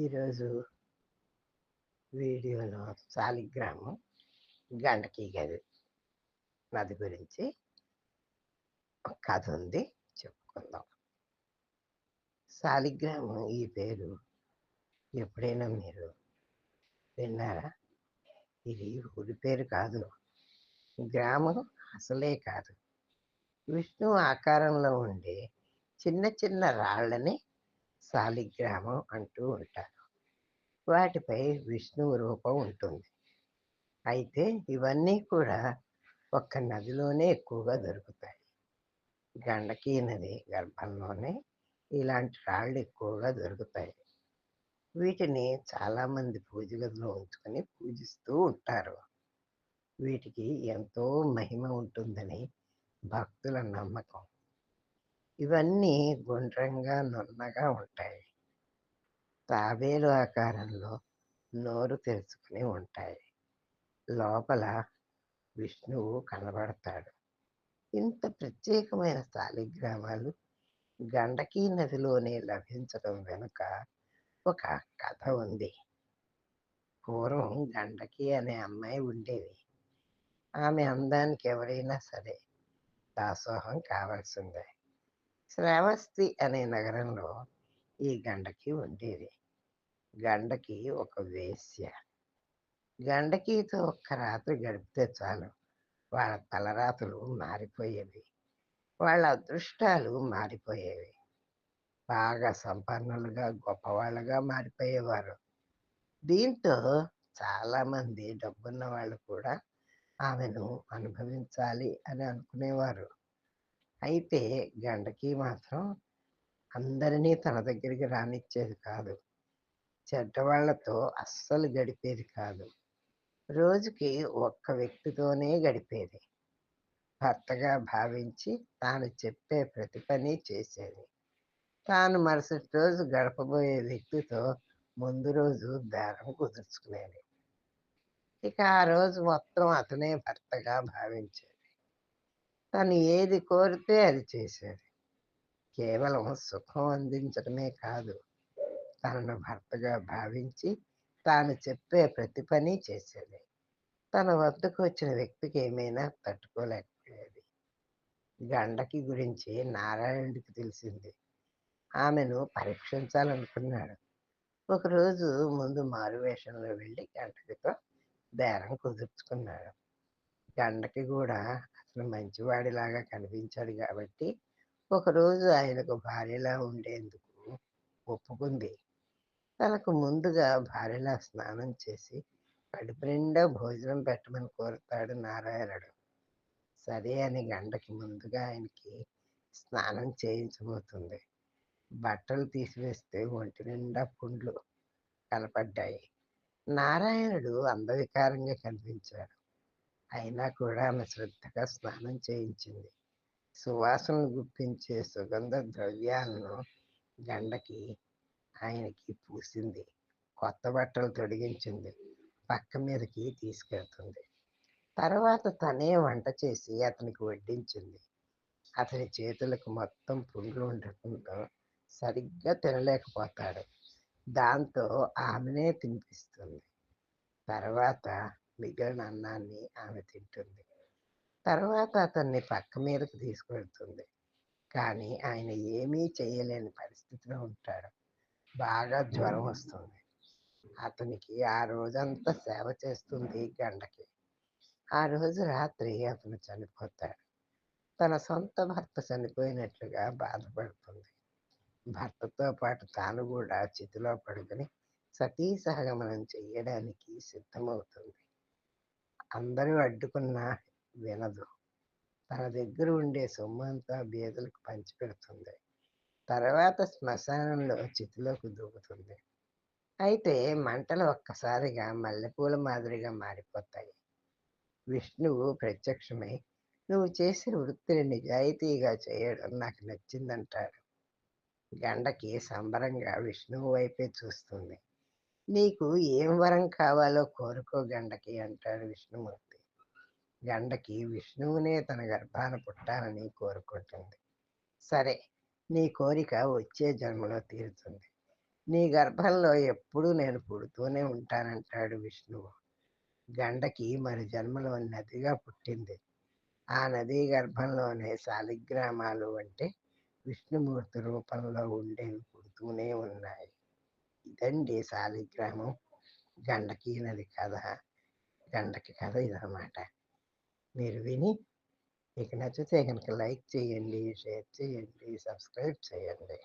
ఈరోజు వీడియోలో శాలిగ్రామం గండకి గది నది గురించి ఒక కథ ఉంది చెప్పుకుందాం. శాలిగ్రామం ఈ పేరు ఎప్పుడైనా మీరు విన్నారా? ఇది ఊరి పేరు కాదు గ్రామం అసలే కాదు. విష్ణు ఆకారంలో ఉండే చిన్న చిన్న రాళ్ళని శాలిగ్రామం అంటూ ఉంటారు. వాటిపై విష్ణువు రూపం ఉంటుంది. అయితే ఇవన్నీ కూడా ఒక్క నదిలోనే ఎక్కువగా దొరుకుతాయి. గండకీ నది గర్భంలోనే ఇలాంటి రాళ్ళు ఎక్కువగా దొరుకుతాయి. వీటిని చాలామంది పూజ గదిలో ఉంచుకొని పూజిస్తూ ఉంటారు. వీటికి ఎంతో మహిమ ఉంటుందని భక్తుల నమ్మకం. ఇవన్నీ గుండ్రంగా నున్నగా ఉంటాయి. తాబేలు ఆకారంలో నోరు తెరుచుకుని ఉంటాయి. లోపల విష్ణువు కనబడతాడు. ఇంత ప్రత్యేకమైన శాలిగ్రామాలు గండకీ నదిలోనే లభించడం వెనుక ఒక కథ ఉంది. పూర్వం గండకి అనే అమ్మాయి ఉండేది. ఆమె అందానికి ఎవరైనా సరే దాసోహం కావాల్సిందే. శ్రావస్తి అనే నగరంలో ఈ గండకి ఉండేది. గండకి ఒక వేశ్య. గండకీతో ఒక్క రాత్రి గడిపితే చాలు. వాళ్ళ తలరాతులు మారిపోయేవి. వాళ్ళ అదృష్టాలు మారిపోయేవి. బాగా సంపన్నులుగా గొప్పవాళ్ళుగా మారిపోయేవారు. దీంతో చాలామంది డబ్బున్న వాళ్ళు కూడా ఆమెను అనుభవించాలి అని అనుకునేవారు. అయితే గండకి మాత్రం అందరినీ తన దగ్గరికి రానిచ్చేది కాదు. చెడ్డవాళ్ళతో అస్సలు గడిపేది కాదు. రోజుకి ఒక్క వ్యక్తితోనే గడిపేది. భర్తగా భావించి తాను చెప్పే ప్రతి పని చేసేది. తాను మరుసటి రోజు గడపబోయే వ్యక్తితో ముందు రోజు బేరం కుదుర్చుకునేది. ఇక ఆ రోజు మొత్తం అతనే భర్తగా భావించేది. తను ఏది కోరితే అది చేసేది. కేవలం సుఖం అందించడమే కాదు తనను భర్తగా భావించి తాను చెప్పే ప్రతి పని చేసేది. తన వద్దకు వచ్చిన వ్యక్తికి ఏమైనా తట్టుకోలేకపోయేది. గండకి గురించి నారాయణుడికి తెలిసింది. ఆమెను పరీక్షించాలనుకున్నాడు. ఒకరోజు ముందు మారువేషంలో వెళ్ళి గంటకితో బేరం కుదుర్చుకున్నాడు. గండకి కూడా అసలు మంచివాడిలాగా కనిపించాడు కాబట్టి ఒకరోజు ఆయనకు భార్యలా ఉండేందుకు ఒప్పుకుంది. తనకు ముందుగా భార్యలా స్నానం చేసి కడుపు నిండా భోజనం పెట్టమని కోరుతాడు నారాయణుడు. సరే అని గండకి ముందుగా ఆయనకి స్నానం చేయించబోతుంది. బట్టలు తీసివేస్తే ఒంటి నిండా పుండ్లు కనపడ్డాయి. నారాయణుడు అందవికారంగా కనిపించాడు. అయినా కూడా ఆమె శ్రద్ధగా స్నానం చేయించింది. సువాసనలు గుప్పించే సుగంధ ద్రవ్యాలను గండకి ఆయనకి పూసింది. కొత్త బట్టలు తొడిగించింది. పక్క మీదకి తీసుకెళ్తుంది. తర్వాత తనే వంట చేసి అతనికి వడ్డించింది. అతని చేతులకు మొత్తం పుండ్లు ఉండటంతో సరిగ్గా తినలేకపోతాడు. దాంతో ఆమెనే తినిపిస్తుంది. తర్వాత మిగిలిన అన్నాన్ని ఆమె తింటుంది. తర్వాత అతన్ని పక్క మీదకు తీసుకువెళ్తుంది కానీ ఆయన ఏమీ చేయలేని పరిస్థితిలో ఉంటాడు. బాగా జ్వరం వస్తుంది. అతనికి ఆ రోజంతా సేవ చేస్తుంది గండకి. ఆ రోజు రాత్రి అతను చనిపోతాడు. తన సొంత భర్త చనిపోయినట్లుగా బాధపడుతుంది. భర్తతో పాటు తాను కూడా చితిలో పడుకుని సతీ సహగమనం చేయడానికి సిద్ధమవుతుంది. అందరూ అడ్డుకున్నా వినదు. తన దగ్గర ఉండే సొమ్ము అంతా బీదలకు పంచిపెడుతుంది. తర్వాత శ్మశానంలో చితిలోకి దూకుతుంది. అయితే మంటలు ఒక్కసారిగా మల్లెపూల మాదిరిగా మారిపోతాయి. విష్ణువు ప్రత్యక్షమై నువ్వు చేసిన వృత్తిని నిజాయితీగా చేయడం నాకు నచ్చిందంటాడు గండకి సంబరంగా విష్ణువు వైపే చూస్తుంది. నీకు ఏం వరం కావాలో కోరుకో గండకి అంటాడు విష్ణుమూర్తి. గండకి విష్ణువునే తన గర్భాన పుట్టాలని కోరుకుంటుంది. సరే నీ కోరిక వచ్చే జన్మలో తీరుతుంది. నీ గర్భంలో ఎప్పుడూ నేను పుడుతూనే ఉంటానంటాడు విష్ణువు. గండకి మరి జన్మలో నదిగా పుట్టింది. ఆ నదీ గర్భంలోనే శాలిగ్రామాలు అంటే విష్ణుమూర్తి రూపంలో ఉండేవి పుడుతూనే ఉన్నాయి. ఇదండి సాలిగ్రామం. గండకి నది కథ. గండకి కథ ఇదన్నమాట. మీరు విని మీకు నచ్చితే కనుక లైక్ చేయండి షేర్ చేయండి సబ్స్క్రైబ్ చేయండి.